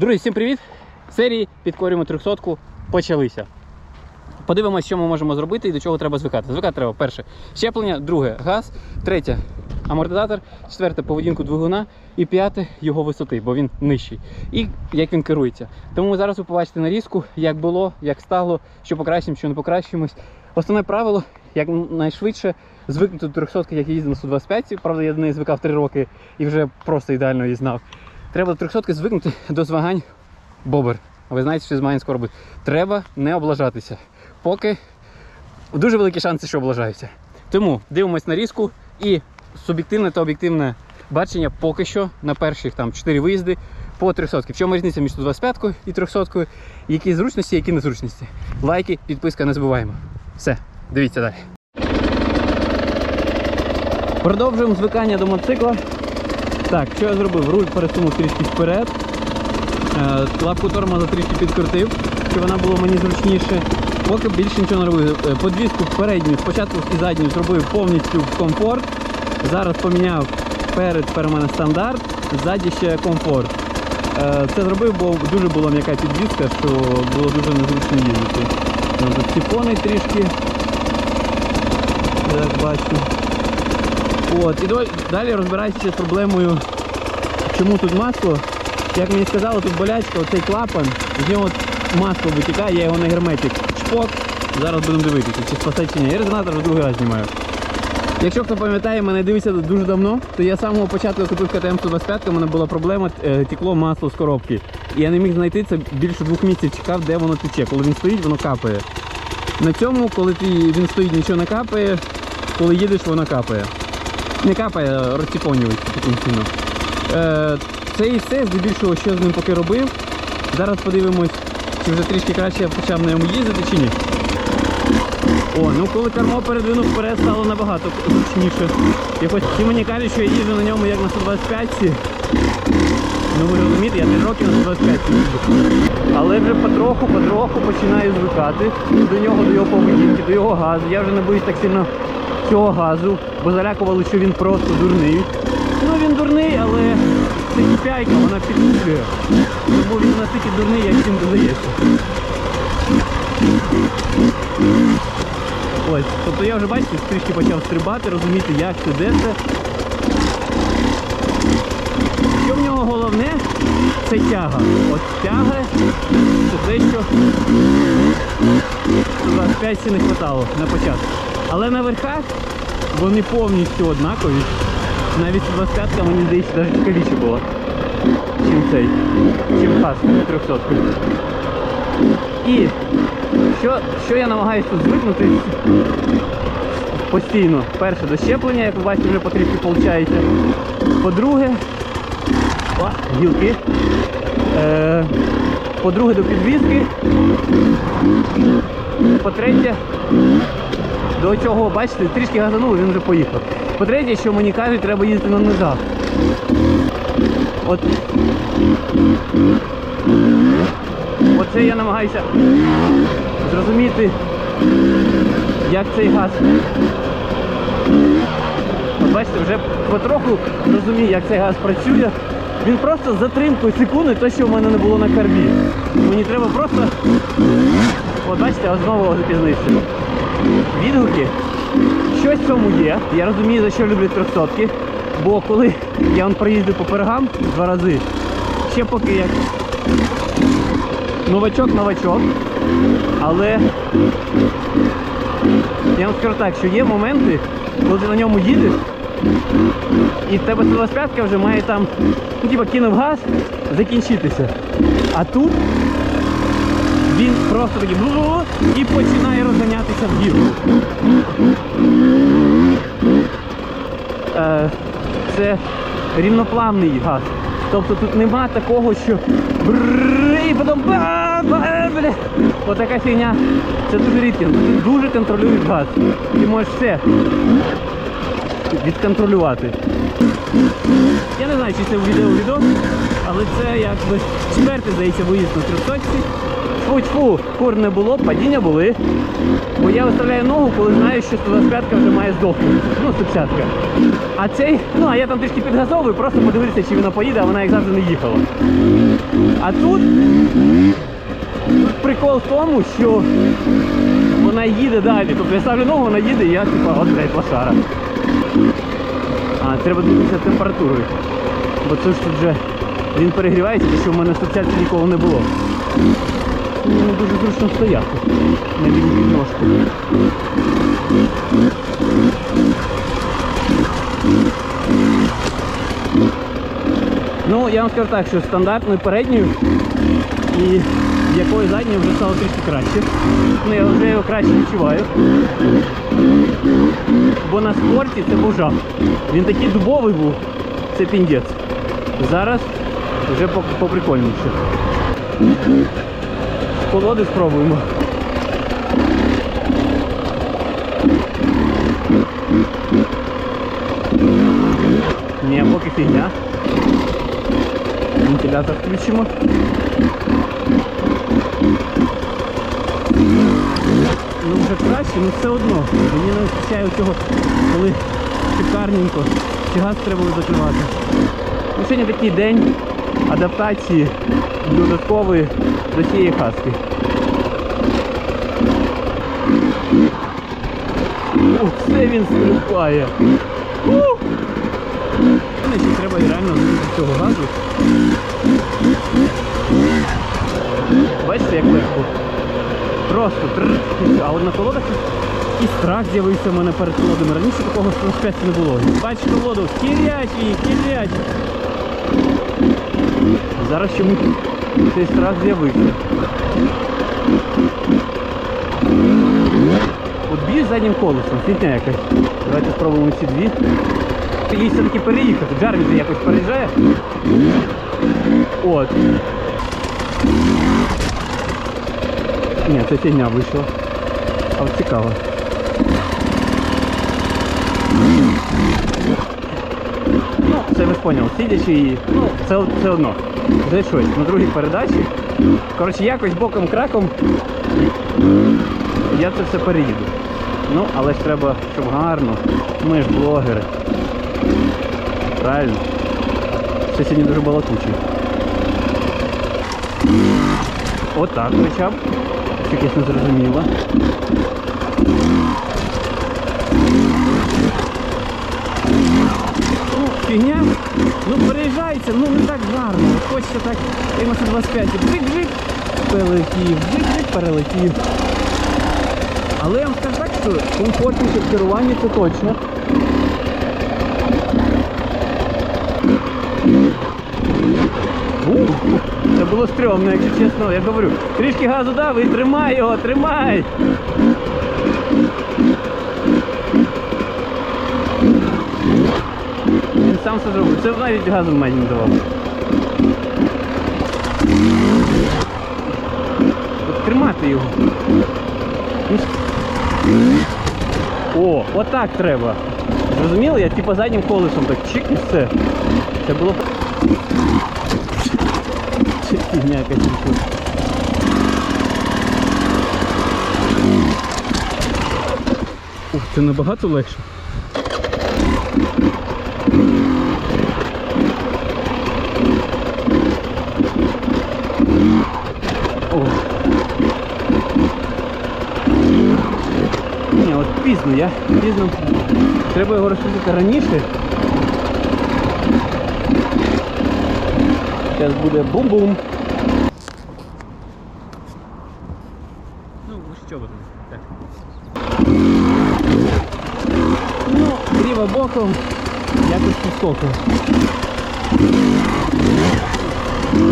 Друзі, всім привіт! Серії підкорюємо 300 почалися. Подивимось, що ми можемо зробити і до чого треба звикати. Звикати треба перше щеплення, друге газ, третє амортизатор, четверте поведінку двигуна і п'яте його висоти, бо він нижчий. І як він керується. Тому зараз ви побачите нарізку, як було, як стало, що покращимо, що не покращимось. Основне правило якнайшвидше звикнути до 300, як я їздив на 125. Правда, я до неї звикав 3 роки і вже просто ідеально її знав. Треба до 300 звикнути до змагань бобер. А Ви знаєте, що змагань скоро буде. Треба не облажатися. Поки дуже великі шанси, що облажаються. Тому дивимось на різку і суб'єктивне та об'єктивне бачення поки що на перших там 4 виїзди по 300. В чому різниця між 125 і 300? Які зручності, які незручності. Лайки, підписка не забуваємо. Все, дивіться далі. Продовжуємо звикання до мотоцикла. Так, що я зробив? Руль пересунув трішки вперед. Е, Лапку тормоза трішки підкрутив, щоб вона була мені зручніше. Поки більше нічого не робив. Е, Подвіску передню, спочатку і задню зробив повністю в комфорт. Зараз поміняв перед, тепер мене стандарт, ззаді ще комфорт. Е, Це зробив, бо дуже була м'яка підвіска, що було дуже незручно їздити. Сифони трішки. Як бачу. От, і далі розбираюся з проблемою, чому тут масло. Як мені сказали, тут болячка, оцей клапан, з нього масло витікає, я його на герметик чпок. Зараз будемо дивитися, чи спасе чи ні. Я резонатор вже другий раз знімаю. Якщо хто пам'ятає, мене дивиться дуже давно, то я з самого початку купив КТМ 125, у мене була проблема, е, текло масло з коробки. І я не міг знайти це більше двох місяців чекав, де воно тече. Коли він стоїть, воно капає. На цьому, коли він стоїть, нічого не капає, коли їдеш, воно капає. Не капає, таким чином. Е, це і все, здебільшого, що з ним поки робив. Зараз подивимось, чи вже трішки краще я почав на ньому їздити чи ні. О, ну коли кермо передвинув вперед, стало набагато зручніше. Якось всі мені кажуть, що я їжджу на ньому як на 125 Ну ви розумієте, я 5 років на 125 їжджу. Але вже потроху, потроху починаю звикати до нього, до його поведінки, до його газу. Я вже не боюсь так сильно цього газу, бо залякували, що він просто дурний. Ну він дурний, але це кипяйка, вона підкуплює. Тому він настільки дурний, як всім додається. Ось, тобто я вже бачите, трішки почав стрибати, розуміти, як це, де це. Що в нього головне, це тяга. От тяга, це те, що 25 не вистачало на початку. Але на верхах вони повністю однакові. Навіть 25 мені здається навіть цікавіше було, чим цей, чим хас 300. І що, що я намагаюся тут звикнути постійно. Перше до щеплення, як ви бачите, вже потрішки виходить. По-друге, гілки. Е, по-друге, до підвіски. По-третє, до цього, бачите, трішки газанув, він вже поїхав. По-третє, що мені кажуть, треба їздити на ножах. От Оце я намагаюся зрозуміти, як цей газ. От бачите, вже потроху розумію, як цей газ працює. Він просто затримкою секунди, те, що в мене не було на карбі. Мені треба просто. От бачите, от знову запізнився. Відгуки. Щось в цьому є. Я розумію, за що люблять трьохсотки. Бо коли я он проїздив по пергам два рази, ще поки як новачок новачок. Але я вам скажу так, що є моменти, коли ти на ньому їдеш, і в тебе 125 вже має там, ну типа кинув газ, закінчитися. А тут він просто такий і починає розганятися в гірку. Е, це рівноплавний газ. Тобто тут нема такого, що і потім бля. Отака фігня. Це дуже рідко. Тут дуже контролюють газ. Ти можеш все відконтролювати. Я не знаю, чи це в відео відео, але це якби четвертий, здається, виїзд на 300 Тьфу-тьфу, кур не було, падіння були. Бо я виставляю ногу, коли знаю, що 125 вже має здохнути. Ну, 150 А цей, ну а я там трішки підгазовую, просто подивитися, чи вона поїде, а вона як завжди не їхала. А тут, тут прикол в тому, що вона їде далі. Тобто я ставлю ногу, вона їде, і я типа, от блядь, лошара. А, треба дивитися температурою. Бо це ж тут вже він перегрівається, що в мене в 150 ніколи не було. Мені дуже зручно стояти на ліву підножку. Ну, я вам скажу так, що стандартною передньою і якою задньою вже стало трішки краще. Ну, я вже його краще відчуваю. Бо на спорті це був жах. Він такий дубовий був, це піндець. Зараз вже по- поприкольніше. Колоди спробуємо. Ні, поки фігня. Вентилятор включимо. Ну вже краще, але все одно. Мені не вистачає цього, коли шикарненько. Чи газ треба закривати. Ну, сьогодні такий день адаптації додаткової до цієї хаски. Оце він стрибає. Ух! Треба реально знизити цього газу. Бачите, як легко. Просто. А от на колодах і страх з'явився в мене перед колодами. Раніше такого спецу не було. Бачиш колоду, кірять її, кірять. Зараз чомусь цей страх з'явився. От б'єш заднім колесом, фігня якась. Давайте спробуємо ці дві. Їй все-таки переїхати. Же якось переїжджає. От. Ні, це фігня вийшла. А от цікаво. Ну, це ви ж поняли, сидячи і. Ну, це все одно. Щось. На другій передачі. Коротше, якось боком краком я це все переїду. Ну, але ж треба, щоб гарно. Ми ж блогери. Правильно? Це сьогодні дуже балакучий. Отак хоча б. Якесь не зрозуміло. Ну, фігня. Ну переїжджається, ну не так гарно. Хочеться так, як на 125. Бжик-бжик, перелетів, бжик-бжик, перелетів. Але я вам скажу так, що комфортніше в керуванні це точно. Це було стрьомно, якщо чесно. Я говорю, трішки газу дав і тримай його, тримай! Сам все зробив. Це навіть газу мені не давав. От тримати його. О, отак треба. Зрозуміли? Я типу заднім колесом так чик і все. Це було. Це фігня якась. Ух, це набагато легше. Пізно, я пізно. Треба його розпустити раніше. Зараз буде бум-бум. Ну, що ви так. Ну, кріво боком, якось підскокав.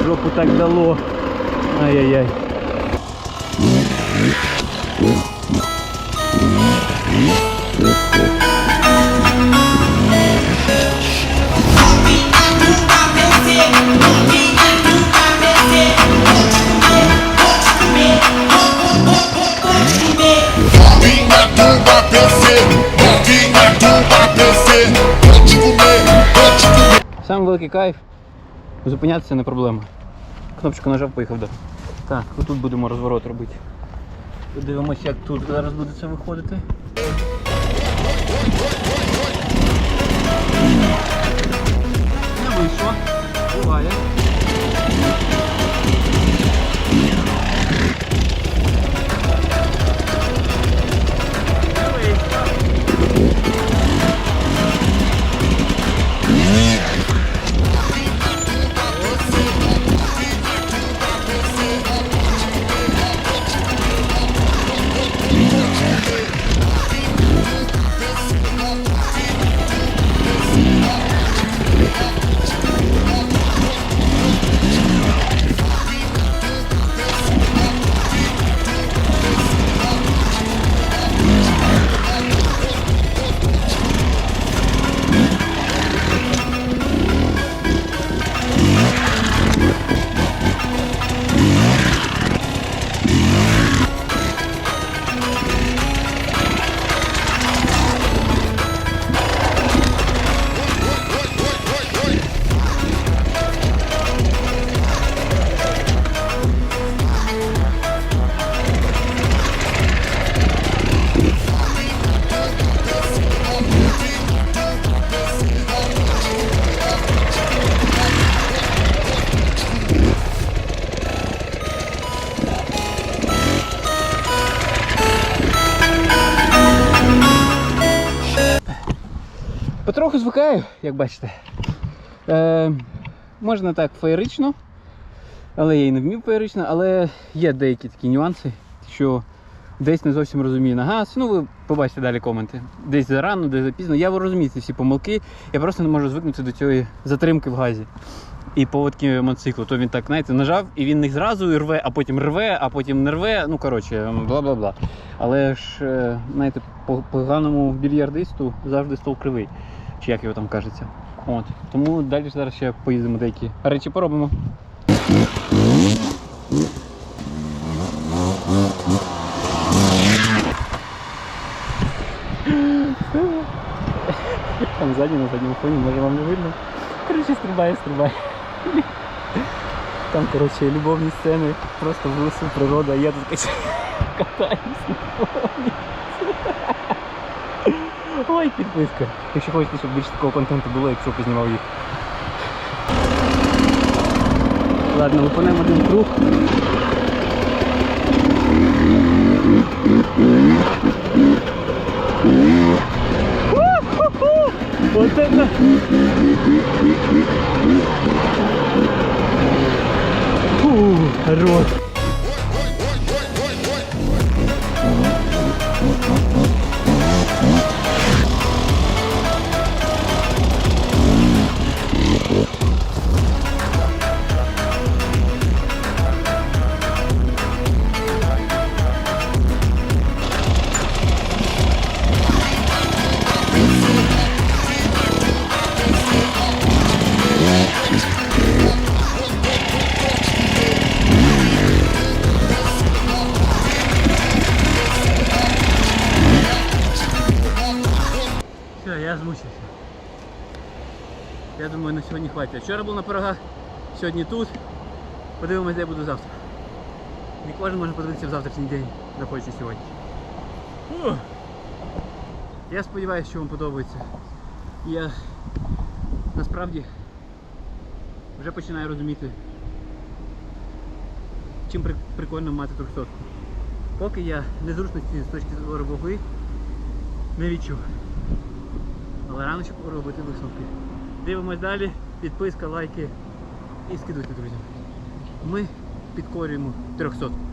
Жопу так дало. Ай-яй-яй. Великий кайф. Зупинятися не проблема. Кнопочку нажав, поїхав далі. Так, отут будемо розворот робити. Подивимось, як тут зараз буде це виходити. Не вийшло. Буває. Потроху звикаю, як бачите. Е, можна так феєрично, але я і не вмів феєрично, але є деякі такі нюанси, що десь не зовсім розумію на газ. Ну, ви побачите далі коменти. Десь зарано, десь запізно. Я розумію ці всі помилки, я просто не можу звикнути до цієї затримки в газі. І поводки мотоциклу. То він так, знаєте, нажав, і він не зразу і рве, а потім рве, а потім не рве. Ну, коротше, бла-бла-бла. Але ж, е, знаєте, по поганому більярдисту завжди стол кривий. Чи як його там кажеться. От. Тому далі зараз ще поїздимо деякі речі поробимо. Там ззаді на задньому фоні, може вам не видно. Коротше, стрибає, стрибає. Там, коротше, любовні сцени, просто в лісу природа, а я тут качаю, катаюсь на фоні. Ой, підписка. Якщо хочете, щоб більше такого контенту було, якщо познімав їх. Ладно, виконаємо один круг. Вот это! Фу, хорош. Я думаю, на сьогодні хватить. Вчора був на пирогах, сьогодні тут. Подивимось, де я буду завтра. Не кожен може подивитися в завтрашній день, захоче сьогодні. Ух. Я сподіваюся, що вам подобається. Я насправді вже починаю розуміти, чим прикольно мати 300. Поки я незручності з точки зору ваги не відчув. Але рано пора робити висновки. Дивимось далі, підписка, лайки і скидуйте, друзі. Ми підкорюємо 300.